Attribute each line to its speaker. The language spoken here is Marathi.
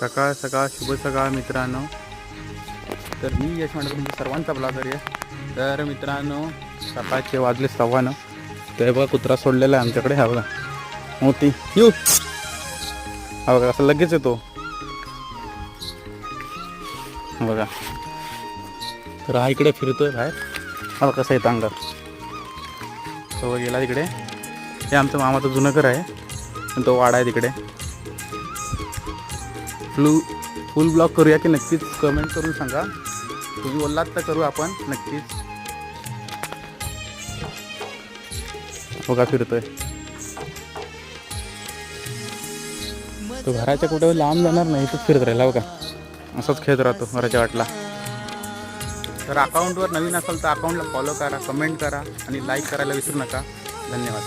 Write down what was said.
Speaker 1: सकाळ सकाळ शुभ सकाळ मित्रांनो. तर मी यश म्हणतो तुमच्या सर्वांचा भला आहे तर मित्रांनो सकाळचे वाजले सव्वानं ते बघा कुत्रा सोडलेला आहे आमच्याकडे. हा बघा. मोती. येऊ हा बघा असं लगेच येतो. बघा. तर हा इकडे फिरतोय बाहेर. हा कसं येतं अंगात तो गेला तिकडे. हे आमचं मामाचं जुनं घर आहे. तो वाडा आहे तिकडे. फ्लू फुल ब्लॉक करूया की नक्कीच कमेंट करून सांगा. तुम्ही बोललात तर करू आपण नक्कीच. बघा फिरतोय. तो घराच्या कुठे लांब जाणार नाही इथंच फिरत राहिला बघा. असंच खेळत राहतो घराच्या वाटला तर अकाउंटवर नवीन असाल तर अकाउंटला फॉलो करा कमेंट करा आणि लाईक करायला विसरू नका. धन्यवाद.